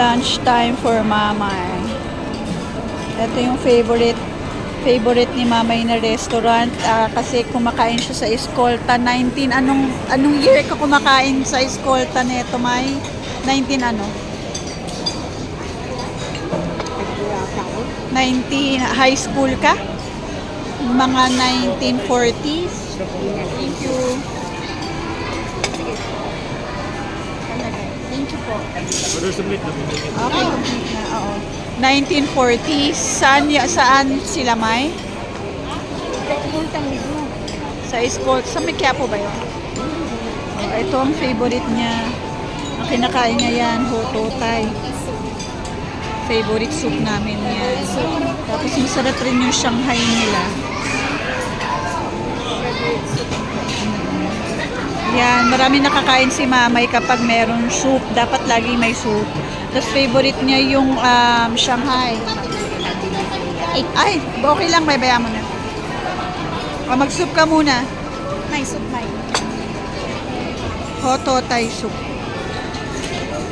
Lunch time for mamay. Ito yung favorite favorite ni mamay na restaurant. Ah, kasi kumakain siya sa Escolta. 19 anong anong year ka kumakain sa Escolta nito may 19 ano? 19 high school ka? Mga 1940s thank you you po Order submit na po. Okay, complete na. Oo. 1940s. Saan, saan sila may? Sa Escort. Sa may Quiapo ba yun? Oh, ito ang favorite niya. Ang kinakain niya yan, hototay. Favorite soup namin yan. Tapos masarap rin yung Shanghai nila. Yan, marami nakakain si Mamay kapag meron soup. Dapat lagi may soup. Tapos favorite niya yung um, Shanghai. Ay, ay, okay lang, may bayan mo na. O, mag-soup ka muna. May soup may. Hoto Thai soup.